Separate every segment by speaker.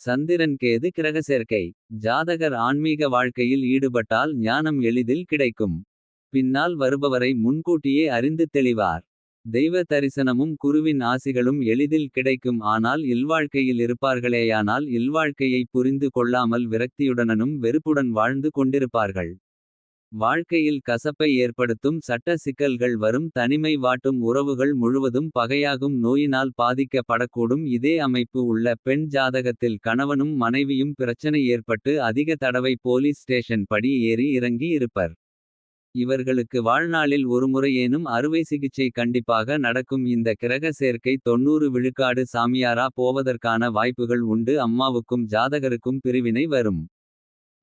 Speaker 1: சந்திரன் கேது கிரகசேர்க்கை ஜாதகர் ஆன்மீக வாழ்க்கையில் ஈடுபட்டால் ஞானம் எளிதில் கிடைக்கும். பின்னால் வருபவரை முன்கூட்டியே அறிந்து தெளிவார். தெய்வ தரிசனமும் குருவின் ஆசிகளும் எளிதில் கிடைக்கும் ஆனால் இல்வாழ்க்கையில் இருப்பார்களேயானால் இல்வாழ்க்கையை புரிந்து கொள்ளாமல் விரக்தியுடனும் வெறுப்புடன் வாழ்ந்து கொண்டிருப்பார்கள். வாழ்க்கையில் கசப்பை ஏற்படுத்தும் சட்ட சிக்கல்கள் வரும் தனிமை வாட்டும் உறவுகள் முழுவதும் பகையாகும் நோயினால் பாதிக்கப்படக்கூடும் இதே அமைப்பு உள்ள பெண் ஜாதகத்தில் கணவனும் மனைவியும் பிரச்சனை ஏற்பட்டு அதிக தடவை போலீஸ் ஸ்டேஷன் படி ஏறி இறங்கி இருப்பர். இவர்களுக்கு வாழ்நாளில் ஒருமுறையேனும் அறுவை சிகிச்சை கண்டிப்பாக நடக்கும் இந்த கிரக சேர்க்கை 90 விழுக்காடு சாமியாரா போவதற்கான வாய்ப்புகள் உண்டு அம்மாவுக்கும் ஜாதகருக்கும் பிரிவினை வரும்.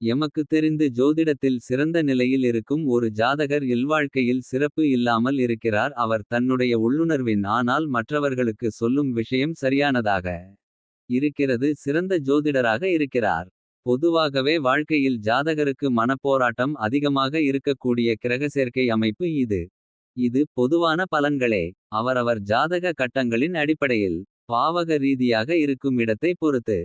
Speaker 1: எமக்கு தெரிந்து ஜோதிடத்தில் சிறந்த நிலையில் இருக்கும் ஒரு ஜாதகர் இல்வாழ்க்கையில் சிறப்பு இல்லாமல் இருக்கிறார் அவர் தன்னுடைய உள்ளுணர்வின் ஆனால் மற்றவர்களுக்கு சொல்லும் விஷயம் சரியானதாக. இருக்கிறது சிறந்த ஜோதிடராக இருக்கிறார். பொதுவாகவே வாழ்க்கையில் ஜாதகருக்கு மனப்போராட்டம் அதிகமாக இருக்கக்கூடிய கிரகசேர்க்கை அமைப்பு இது. இது பொதுவான பலன்களே அவரவர் ஜாதக கட்டங்களின் அடிப்படையில். பாவக ரீதியாக இருக்கும் இடத்தை பொறுத்து.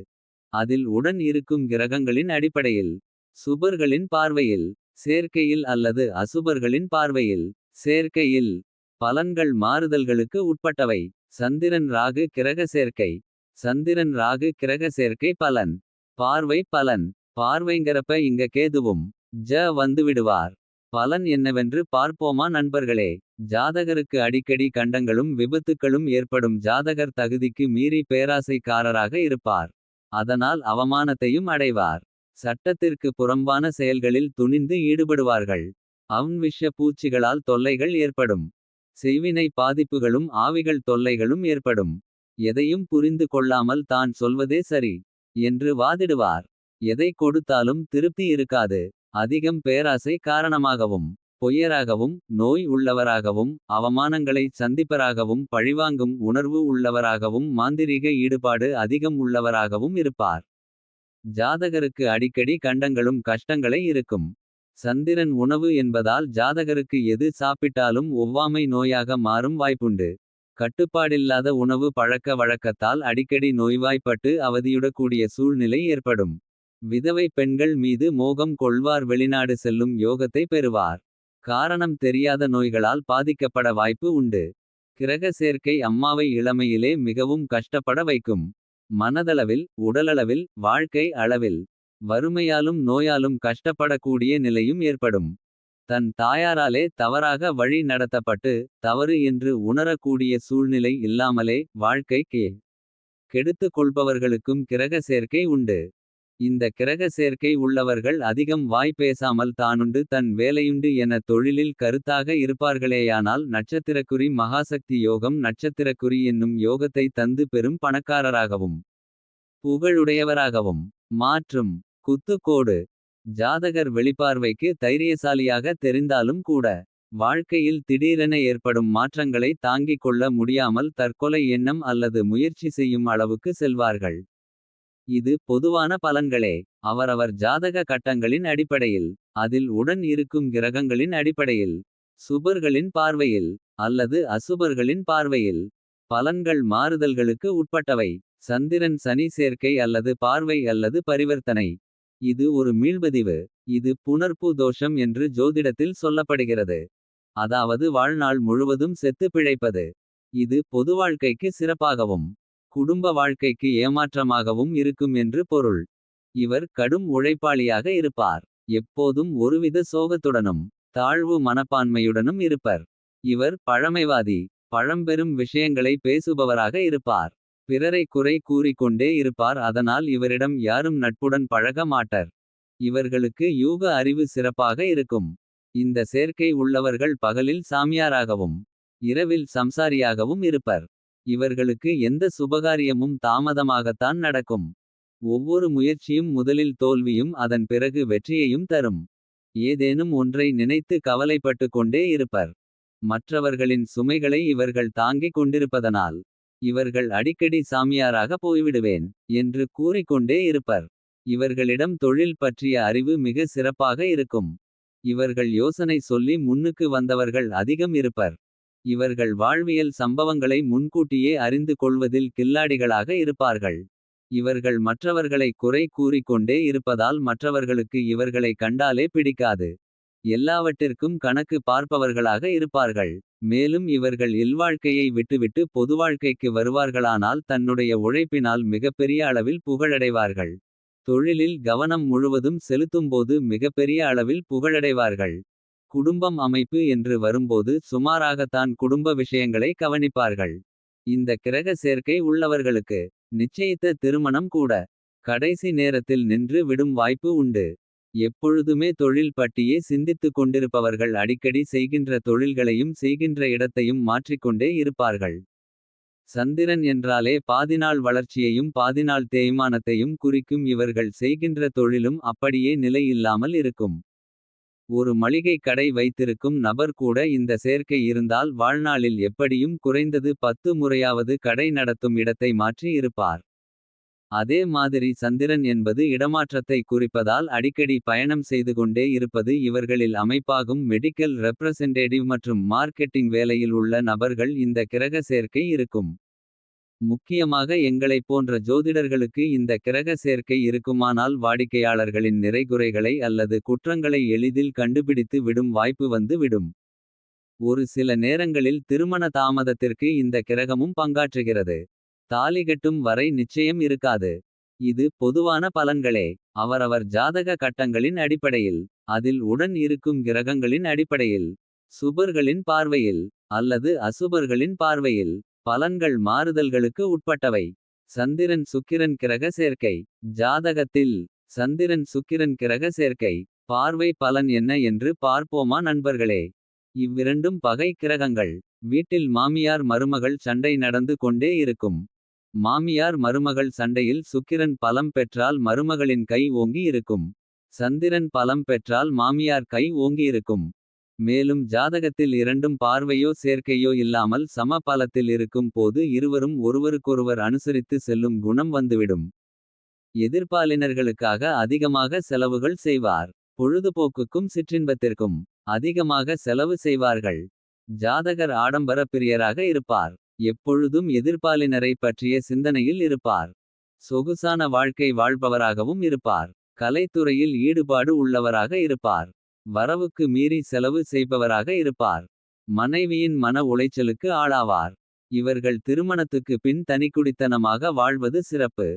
Speaker 1: அதில் உடன் இருக்கும் கிரகங்களின் அடிப்படையில். சுபர்களின் பார்வையில் சேர்க்கையில் அல்லது அசுபர்களின் பார்வையில். சேர்க்கையில் பலன்கள் மாறுதல்களுக்கு உட்பட்டவை. சந்திரன் ராகு கிரக சேர்க்கை சந்திரன் ராகு கிரக சேர்க்கை பலன். பார்வை பலன் பார்வைங்கிறப்ப இங்க கேதுவும். ஜ வந்துவிடுவார் பலன் என்னவென்று பார்ப்போமா நண்பர்களே. ஜாதகருக்கு அடிக்கடி கண்டங்களும் விபத்துக்களும் ஏற்படும் ஜாதகர் தகுதிக்கு மீறி பேராசைக்காரராக இருப்பார். அதனால் அவமானத்தையும் அடைவார். சட்டத்திற்கு புறம்பான செயல்களில் துணிந்து ஈடுபடுவார்கள். அவ்விஷ பூச்சிகளால் தொல்லைகள் ஏற்படும். செய்வினை பாதிப்புகளும் ஆவிகள் தொல்லைகளும் ஏற்படும். எதையும் புரிந்து கொள்ளாமல் தான் சொல்வதே சரி. என்று வாதிடுவார் எதை கொடுத்தாலும் திருப்தி இருக்காது. அதிகம் பேராசை காரணமாகவும். பொய்யராகவும் நோய் உள்ளவராகவும் அவமானங்களை சந்திப்பராகவும். பழிவாங்கும் உணர்வு உள்ளவராகவும் மாந்திரீக ஈடுபாடு அதிகம் உள்ளவராகவும் இருப்பார். ஜாதகருக்கு அடிக்கடி கண்டங்களும் கஷ்டங்களை இருக்கும். சந்திரன் உணவு என்பதால் ஜாதகருக்கு எது சாப்பிட்டாலும் ஒவ்வாமை நோயாக மாறும் வாய்ப்புண்டு. கட்டுப்பாடில்லாத உணவு பழக்க வழக்கத்தால் அடிக்கடி நோய்வாய்ப்பட்டு அவதியுடக்கூடிய சூழ்நிலை ஏற்படும். விதவை பெண்கள் மீது மோகம் கொள்வார் வெளிநாடு செல்லும் யோகத்தை பெறுவார். காரணம் தெரியாத நோய்களால் பாதிக்கப்பட வாய்ப்பு உண்டு. கிரக சேர்க்கை அம்மாவை இளமையிலே மிகவும் கஷ்டப்பட வைக்கும். மனதளவில் உடலளவில் வாழ்க்கை அளவில். வறுமையாலும் நோயாலும் கஷ்டப்படக்கூடிய நிலையும் ஏற்படும். தன் தாயாராலே தவறாக வழி நடத்தப்பட்டு தவறு என்று உணரக்கூடிய சூழ்நிலை இல்லாமலே வாழ்க்கை கே. கெடுத்து கொள்பவர்களுக்கும் கிரக சேர்க்கை உண்டு. இந்த கிரக சேர்க்கை உள்ளவர்கள் அதிகம் வாய் பேசாமல் தானுண்டு தன் வேலையுண்டு என தொழிலில் கருத்தாக இருப்பார்களேயானால் நட்சத்திரக்குறி மகாசக்தி யோகம் நட்சத்திரக்குறி என்னும் யோகத்தை தந்து பெரும் பணக்காரராகவும். புகழுடையவராகவும் மாற்றும் குத்துக்கோடு. ஜாதகர் வெளிப்பார்வைக்கு தைரியசாலியாக தெரிந்தாலும் கூட. வாழ்க்கையில் திடீரென ஏற்படும் மாற்றங்களை தாங்கிக் கொள்ள முடியாமல் தற்கொலை எண்ணம் அல்லது முயற்சி செய்யும் அளவுக்கு செல்வார்கள். இது பொதுவான பலன்களே அவரவர் ஜாதக கட்டங்களின் அடிப்படையில். அதில் உடன் இருக்கும் கிரகங்களின் அடிப்படையில். சுபர்களின் பார்வையில் அல்லது அசுபர்களின் பார்வையில். பலன்கள் மாறுதல்களுக்கு உட்பட்டவை சந்திரன் சனி சேர்க்கை அல்லது பார்வை அல்லது பரிவர்த்தனை. இது ஒரு மீள்பதிவு இது புனர்பூ தோஷம் என்று ஜோதிடத்தில் சொல்லப்படுகிறது. அதாவது வாழ்நாள் முழுவதும் செத்து பிழைப்பது. இது பொதுவாழ்க்கைக்கு சிறப்பாகவும். குடும்ப வாழ்க்கைக்கு ஏமாற்றமாகவும் இருக்கும் என்று பொருள். இவர் கடும் உழைப்பாளியாக இருப்பார். எப்போதும் ஒருவித சோகத்துடனும். தாழ்வு மனப்பான்மையுடனும் இருப்பர். இவர் பழமைவாதி பழம்பெரும் விஷயங்களை பேசுபவராக இருப்பார். பிறரை குறை கூறிக்கொண்டே இருப்பார் அதனால் இவரிடம் யாரும் நட்புடன் பழக மாட்டர். இவர்களுக்கு யூக அறிவு சிறப்பாக இருக்கும். இந்த சேர்க்கை உள்ளவர்கள் பகலில் சாமியாராகவும். இரவில் சம்சாரியாகவும் இருப்பர். இவர்களுக்கு எந்த சுபகாரியமும் தாமதமாகத்தான் நடக்கும். ஒவ்வொரு முயற்சியும் முதலில் தோல்வியும் அதன் பிறகு வெற்றியையும் தரும். ஏதேனும் ஒன்றை நினைத்து கவலைப்பட்டு கொண்டே இருப்பர். மற்றவர்களின் சுமைகளை இவர்கள் தாங்கிக் கொண்டிருப்பதனால். இவர்கள் அடிக்கடி சாமியாராக போய்விடுவேன். என்று கூறிக்கொண்டே இருப்பர். இவர்களிடம் தொழில் பற்றிய அறிவு மிக சிறப்பாக இருக்கும். இவர்கள் யோசனை சொல்லி முன்னுக்கு வந்தவர்கள் அதிகம் இருப்பர். இவர்கள் வாழ்வியல் சம்பவங்களை முன்கூட்டியே அறிந்து கொள்வதில் கில்லாடிகளாக இருப்பார்கள். இவர்கள் மற்றவர்களை குறை கூறிக்கொண்டே இருப்பதால் மற்றவர்களுக்கு இவர்களை கண்டாலே பிடிக்காது. எல்லாவற்றிற்கும் கணக்கு பார்ப்பவர்களாக இருப்பார்கள். மேலும் இவர்கள் இல்வாழ்க்கையை விட்டுவிட்டு பொதுவாழ்க்கைக்கு வருவார்களானால். தன்னுடைய உழைப்பினால் மிகப்பெரிய அளவில் புகழடைவார்கள். தொழிலில் கவனம் முழுவதும் செலுத்தும்போது மிகப்பெரிய அளவில் புகழடைவார்கள். குடும்பம் அமைப்பு என்று வரும்போது சுமாராகத்தான் குடும்ப விஷயங்களை கவனிப்பார்கள். இந்த கிரக சேர்க்கை உள்ளவர்களுக்கு நிச்சயித்த திருமணம் கூட. கடைசி நேரத்தில் நின்று விடும் வாய்ப்பு உண்டு. எப்பொழுதுமே தொழில் பட்டியே சிந்தித்துக் கொண்டிருப்பவர்கள் அடிக்கடி செய்கின்ற தொழில்களையும் செய்கின்ற இடத்தையும் மாற்றிக்கொண்டே இருப்பார்கள். சந்திரன் என்றாலே பாதிநாள் வளர்ச்சியையும் பாதிநாள் தேய்மானத்தையும் குறிக்கும் இவர்கள் செய்கின்ற தொழிலும் அப்படியே நிலை இல்லாமல் இருக்கும். ஒரு மளிகை கடை வைத்திருக்கும் நபர் கூட இந்த சேர்க்கை இருந்தால் வாழ்நாளில் எப்படியும் குறைந்தது பத்து முறையாவது கடை நடத்தும் இடத்தை மாற்றி இருப்பார். அதே மாதிரி சந்திரன் என்பது இடமாற்றத்தை குறிப்பதால் அடிக்கடி பயணம் செய்துகொண்டே இருப்பது இவர்களில் அமைப்பாகும் மெடிக்கல் ரெப்ரசன்டேடிவ் மற்றும் மார்க்கெட்டிங் வேலையில் உள்ள நபர்கள் இந்த கிரக சேர்க்கை இருக்கும். முக்கியமாக எங்களைப் போன்ற ஜோதிடர்களுக்கு இந்த கிரக சேர்க்கை இருக்குமானால் வாடிக்கையாளர்களின் நிறைகுறைகளை அல்லது குற்றங்களை எளிதில் கண்டுபிடித்து விடும் வாய்ப்பு வந்து விடும். ஒரு சில நேரங்களில் திருமண தாமதத்திற்கு இந்த கிரகமும் பங்காற்றுகிறது. தாலிகட்டும் வரை நிச்சயம் இருக்காது. இது பொதுவான பலன்களே அவரவர் ஜாதக கட்டங்களின் அடிப்படையில். அதில் உடன் இருக்கும் கிரகங்களின் அடிப்படையில். சுபர்களின் பார்வையில் அல்லது அசுபர்களின் பார்வையில். பலன்கள் மாறுதல்களுக்கு உட்பட்டவை. சந்திரன் சுக்கிரன் கிரக சேர்க்கை ஜாதகத்தில். சந்திரன் சுக்கிரன் கிரக சேர்க்கை பார்வை பலன் என்ன என்று பார்ப்போமா நண்பர்களே. இவ்விரண்டும் பகை கிரகங்கள் வீட்டில் மாமியார் மருமகள் சண்டை நடந்து கொண்டே இருக்கும். மாமியார் மருமகள் சண்டையில் சுக்கிரன் பலம் பெற்றால் மருமகளின் கை ஓங்கி இருக்கும். சந்திரன் பலம் பெற்றால் மாமியார் கை ஓங்கி இருக்கும். மேலும் ஜாதகத்தில் இரண்டும் பார்வையோ சேர்க்கையோ இல்லாமல் சம பலத்தில் இருக்கும் போது இருவரும் ஒருவருக்கொருவர் அனுசரித்து செல்லும் குணம் வந்துவிடும். எதிர்பாலினர்களுக்காக அதிகமாக செலவுகள் செய்வார். பொழுதுபோக்குக்கும் சிற்றின்பத்திற்கும் அதிகமாக செலவு செய்வார்கள். ஜாதகர் ஆடம்பர பிரியராக இருப்பார். எப்பொழுதும் எதிர்பாலினரை பற்றிய சிந்தனையில் இருப்பார். சொகுசான வாழ்க்கை வாழ்பவராகவும் இருப்பார். கலைத்துறையில் ஈடுபாடு உள்ளவராக இருப்பார். வரவுக்கு மீறி செலவு செய்பவராக இருப்பார். மனைவியின் மன உளைச்சலுக்கு ஆளாவார். இவர்கள் திருமணத்துக்கு பின் தனிக்குடித்தனமாக வாழ்வது சிறப்பு.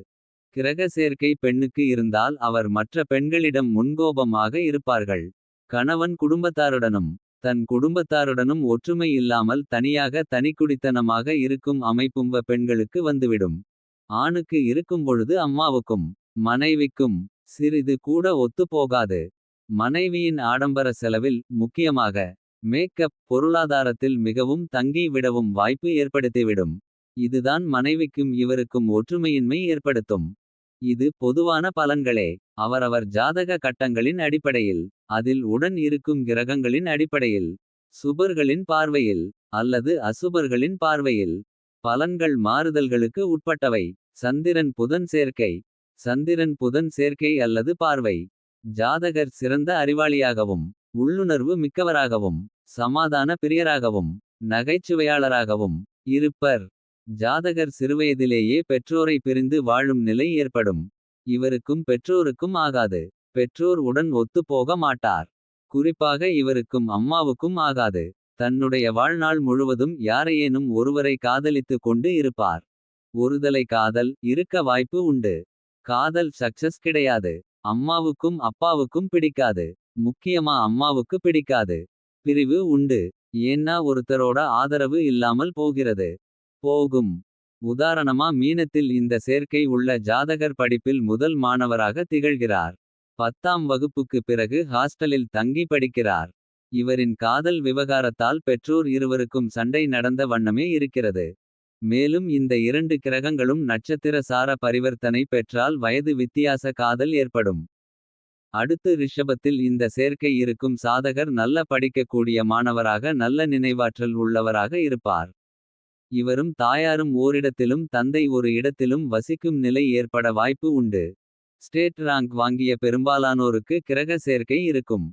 Speaker 1: கிரக சேர்க்கை பெண்ணுக்கு இருந்தால் அவர் மற்ற பெண்களிடம் முன்கோபமாக இருப்பார்கள். கணவன் குடும்பத்தாருடனும் தன் குடும்பத்தாருடனும் ஒற்றுமை இல்லாமல் தனியாக தனிக்குடித்தனமாக இருக்கும் அமைப்பும்ப பெண்களுக்கு வந்துவிடும். ஆணுக்கு இருக்கும்பொழுது அம்மாவுக்கும் மனைவிக்கும் சிறிது கூட ஒத்துப்போகாது. மனைவியின் ஆடம்பர செலவில் முக்கியமாக மேக்கப் பொருளாதாரத்தில் மிகவும் தங்கி விடவும் வாய்ப்பு ஏற்படுத்திவிடும். இதுதான் மனைவிக்கும் இவருக்கும் ஒற்றுமையின்மை ஏற்படுத்தும். இது பொதுவான பலன்களே அவரவர் ஜாதக கட்டங்களின் அடிப்படையில். அதில் உடன் இருக்கும் கிரகங்களின் அடிப்படையில். சுபர்களின் பார்வையில் அல்லது அசுபர்களின் பார்வையில். பலன்கள் மாறுதல்களுக்கு உட்பட்டவை சந்திரன் புதன் சேர்க்கை. சந்திரன் புதன் சேர்க்கை அல்லது பார்வை. ஜாதகர் சிறந்த அறிவாளியாகவும். உள்ளுணர்வு மிக்கவராகவும் சமாதான பிரியராகவும். நகைச்சுவையாளராகவும் இருப்பர். ஜாதகர் சிறுவயதிலேயே பெற்றோரை பிரிந்து வாழும் நிலை ஏற்படும். இவருக்கும் பெற்றோருக்கும் ஆகாது. பெற்றோர் உடன் ஒத்துப் போக மாட்டார். குறிப்பாக இவருக்கும் அம்மாவுக்கும் ஆகாது. தன்னுடைய வாழ்நாள் முழுவதும் யாரையேனும் ஒருவரை காதலித்து கொண்டு இருப்பார். ஒருதலை காதல் இருக்க வாய்ப்பு உண்டு. காதல் சக்சஸ் கிடையாது. அம்மாவுக்கும் அப்பாவுக்கும் பிடிக்காது. முக்கியமா அம்மாவுக்கு பிடிக்காது. பிரிவு உண்டு ஏன்னா ஒருத்தரோட ஆதரவு இல்லாமல் போகிறது. போகும் உதாரணமா மீனத்தில் இந்த சேர்க்கை உள்ள ஜாதகர் படிப்பில் முதல் மாணவராக திகழ்கிறார். பத்தாம் வகுப்புக்கு பிறகு ஹாஸ்டலில் தங்கி படிக்கிறார். இவரின் காதல் விவகாரத்தால் பெற்றோர் இருவருக்கும் சண்டை நடந்த வண்ணமே இருக்கிறது. மேலும் இந்த இரண்டு கிரகங்களும் நட்சத்திர சார பரிவர்த்தனை பெற்றால் வயது வித்தியாச காதல் ஏற்படும். அடுத்து ரிஷபத்தில் இந்த சேர்க்கை இருக்கும் சாதகர் நல்ல படிக்கக்கூடிய மாணவராக நல்ல நினைவாற்றல் உள்ளவராக இருப்பார். இவரும் தாயாரும் ஓரிடத்திலும் தந்தை ஒரு இடத்திலும் வசிக்கும் நிலை ஏற்பட வாய்ப்பு உண்டு. ஸ்டேட் ரேங்க் வாங்கிய பெரும்பாலானோருக்கு கிரக சேர்க்கை இருக்கும்.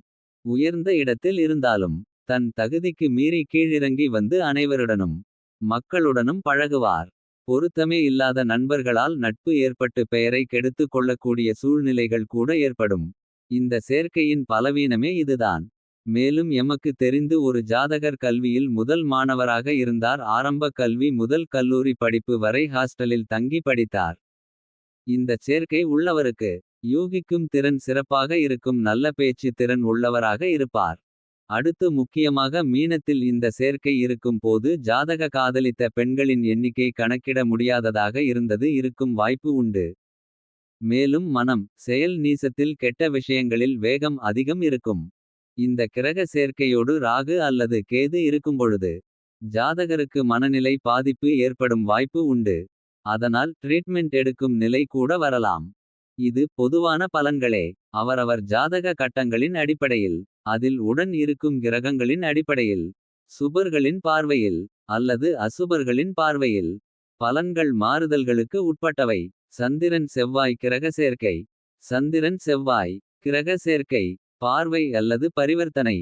Speaker 1: உயர்ந்த இடத்தில் இருந்தாலும் தன் தகுதிக்கு மீறி கீழிறங்கி வந்து அனைவருடனும். மக்களுடனும் பழகுவார் பொருத்தமே இல்லாத நண்பர்களால் நட்பு ஏற்பட்டு பெயரை கெடுத்துக் கொள்ளக்கூடிய சூழ்நிலைகள் கூட ஏற்படும். இந்த சேர்க்கையின் பலவீனமே இதுதான். மேலும் எமக்கு தெரிந்து ஒரு ஜாதகர் கல்வியில் முதல் மாணவராக இருந்தார். ஆரம்ப கல்வி முதல் கல்லூரி படிப்பு வரை ஹாஸ்டலில் தங்கி படித்தார். இந்தச் சேர்க்கை உள்ளவருக்கு யூகிக்கும் திறன் சிறப்பாக இருக்கும் நல்ல பேச்சு திறன் உள்ளவராக இருப்பார். அடுத்து முக்கியமாக மீனத்தில் இந்த சேர்க்கை இருக்கும் போது ஜாதக காதலித்த பெண்களின் எண்ணிக்கை கணக்கிட முடியாததாக இருந்தது இருக்கும் வாய்ப்பு உண்டு. மேலும் மனம் செயல் நீசத்தில் கெட்ட விஷயங்களில் வேகம் அதிகம் இருக்கும். இந்த கிரக சேர்க்கையோடு ராகு அல்லது கேது இருக்கும்பொழுது. ஜாதகருக்கு மனநிலை பாதிப்பு ஏற்படும் வாய்ப்பு உண்டு. அதனால் ட்ரீட்மெண்ட் எடுக்கும் நிலை கூட வரலாம். இது பொதுவான பலன்களே அவரவர் ஜாதக கட்டங்களின் அடிப்படையில். அதில் உடன் இருக்கும் கிரகங்களின் அடிப்படையில். சுபர்களின் பார்வையில் அல்லது அசுபர்களின் பார்வையில். பலன்கள் மாறுதல்களுக்கு உட்பட்டவை. சந்திரன் செவ்வாய் கிரக சேர்க்கை சந்திரன் செவ்வாய் கிரக சேர்க்கை. பார்வை அல்லது பரிவர்த்தனை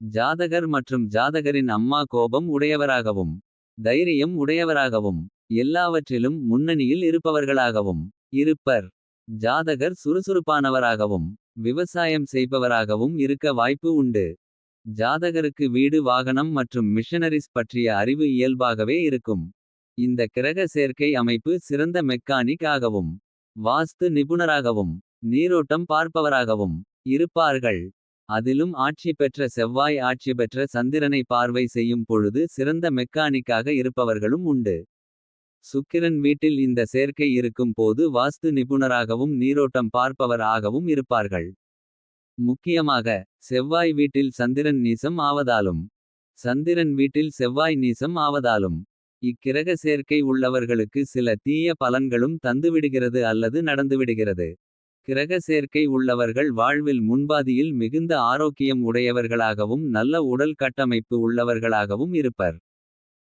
Speaker 1: ஜாதகர் மற்றும் ஜாதகரின் அம்மா கோபம் உடையவராகவும். தைரியம் உடையவராகவும் எல்லாவற்றிலும் முன்னணியில் இருப்பவர்களாகவும். இருப்பர் ஜாதகர் சுறுசுறுப்பானவராகவும். விவசாயம் செய்பவராகவும் இருக்க வாய்ப்பு உண்டு. ஜாதகருக்கு வீடு வாகனம் மற்றும் மிஷனரிஸ் பற்றிய அறிவு இயல்பாகவே இருக்கும். இந்த கிரக சேர்க்கை அமைப்பு சிறந்த மெக்கானிக் ஆகவும். வாஸ்து நிபுணராகவும் நீரோட்டம் பார்ப்பவராகவும். இருப்பார்கள் அதிலும் ஆட்சி பெற்ற செவ்வாய் ஆட்சி பெற்ற சந்திரனை பார்வை செய்யும் பொழுது சிறந்த மெக்கானிக்காக இருப்பவர்களும் உண்டு. சுக்கிரன் வீட்டில் இந்த சேர்க்கை இருக்கும் போது வாஸ்து நிபுணராகவும் நீரோட்டம் பார்ப்பவர் ஆகவும் இருப்பார்கள். முக்கியமாக செவ்வாய் வீட்டில் சந்திரன் நீசம் ஆவதாலும். சந்திரன் வீட்டில் செவ்வாய் நீசம் ஆவதாலும். இக்கிரக சேர்க்கை உள்ளவர்களுக்கு சில தீய பலன்களும் தந்துவிடுகிறது அல்லது நடந்துவிடுகிறது. கிரக சேர்க்கை உள்ளவர்கள் வாழ்வில் முன்பாதியில் மிகுந்த ஆரோக்கியம் உடையவர்களாகவும் நல்ல உடல் கட்டமைப்பு உள்ளவர்களாகவும் இருப்பர்.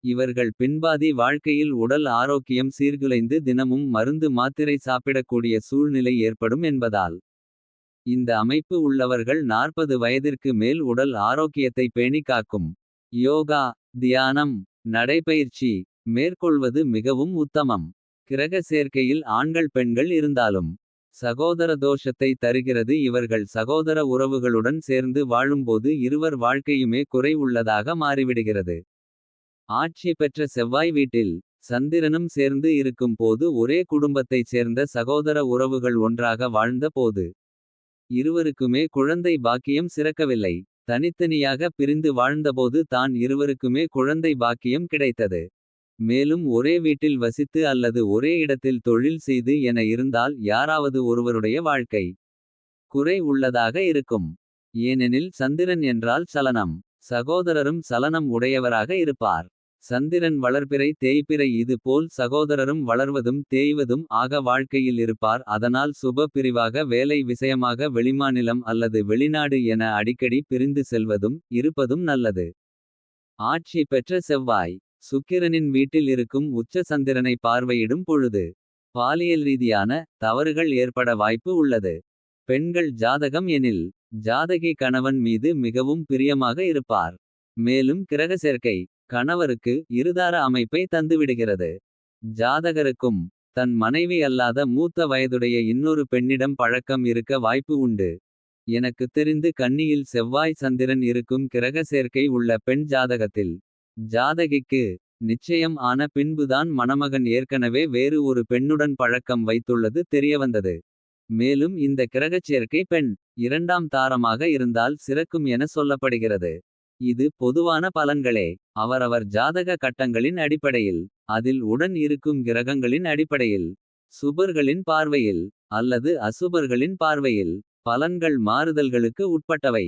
Speaker 1: இவர்கள் பின்பாதி வாழ்க்கையில் உடல் ஆரோக்கியம் சீர்குலைந்து தினமும் மருந்து மாத்திரை சாப்பிடக்கூடிய சூழ்நிலை ஏற்படும் என்பதால். இந்த அமைப்பு உள்ளவர்கள் 40 வயதிற்கு மேல் உடல் ஆரோக்கியத்தை பேணி காக்கும். யோகா தியானம் நடைபயிற்சி மேற்கொள்வது மிகவும் உத்தமம். கிரக சேர்க்கையில் ஆண்கள் பெண்கள் இருந்தாலும். சகோதர தோஷத்தை தருகிறது இவர்கள் சகோதர உறவுகளுடன் சேர்ந்து வாழும்போது இருவர் வாழ்க்கையுமே குறை உள்ளதாக மாறிவிடுகிறது. ஆட்சி பெற்ற செவ்வாய் வீட்டில் சந்திரனும் சேர்ந்து இருக்கும் போது ஒரே குடும்பத்தைச் சேர்ந்த சகோதர உறவுகள் ஒன்றாக வாழ்ந்த போது. இருவருக்குமே குழந்தை பாக்கியம் சிறக்கவில்லை. தனித்தனியாக பிரிந்து வாழ்ந்தபோது தான் இருவருக்குமே குழந்தை பாக்கியம் கிடைத்தது. மேலும் ஒரே வீட்டில் வசித்து அல்லது ஒரே இடத்தில் தொழில் செய்து என இருந்தால் யாராவது ஒருவருடைய வாழ்க்கை. குறை உள்ளதாக இருக்கும். ஏனெனில் சந்திரன் என்றால் சலனம். சகோதரரும் சலனம் உடையவராக இருப்பார். சந்திரன் வளர்பிறை தேய்பிறை இது போல் சகோதரரும் வளர்வதும் தேய்வதும் ஆக வாழ்க்கையில் இருப்பார். அதனால் சுப பிரிவாக வேலை விஷயமாக வெளிமாநிலம் அல்லது வெளிநாடு என அடிக்கடி பிரிந்து செல்வதும். இருப்பதும் நல்லது. ஆட்சி பெற்ற செவ்வாய் சுக்கிரனின் வீட்டில் இருக்கும் உச்ச சந்திரனை பார்வையிடும் பொழுது. பாலியல் ரீதியான தவறுகள் ஏற்பட வாய்ப்பு உள்ளது. பெண்கள் ஜாதகம் எனில் ஜாதகி கணவன் மீது மிகவும் பிரியமாக இருப்பார். மேலும் கிரக சேர்க்கை கணவருக்கு இருதார அமைப்பை தந்துவிடுகிறது. ஜாதகருக்கும் தன் மனைவி அல்லாத மூத்த வயதுடைய இன்னொரு பெண்ணிடம் பழக்கம் இருக்க வாய்ப்பு உண்டு. எனக்கு தெரிந்து கன்னியில் செவ்வாய் சந்திரன் இருக்கும் கிரக சேர்க்கை உள்ள பெண் ஜாதகத்தில். ஜாதகிக்கு நிச்சயம் ஆன பின்புதான் மணமகன் ஏற்கனவே வேறு ஒரு பெண்ணுடன் பழக்கம் வைத்துள்ளது தெரியவந்தது. மேலும் இந்த கிரகச் சேர்க்கை பெண் இரண்டாம் தாரமாக இருந்தால் சிறக்கும் என சொல்லப்படுகிறது. இது பொதுவான பலன்களே அவரவர் ஜாதக கட்டங்களின் அடிப்படையில். அதில் உடன் இருக்கும் கிரகங்களின் அடிப்படையில். சுபர்களின் பார்வையில் அல்லது அசுபர்களின் பார்வையில். பலன்கள் மாறுதல்களுக்கு உட்பட்டவை.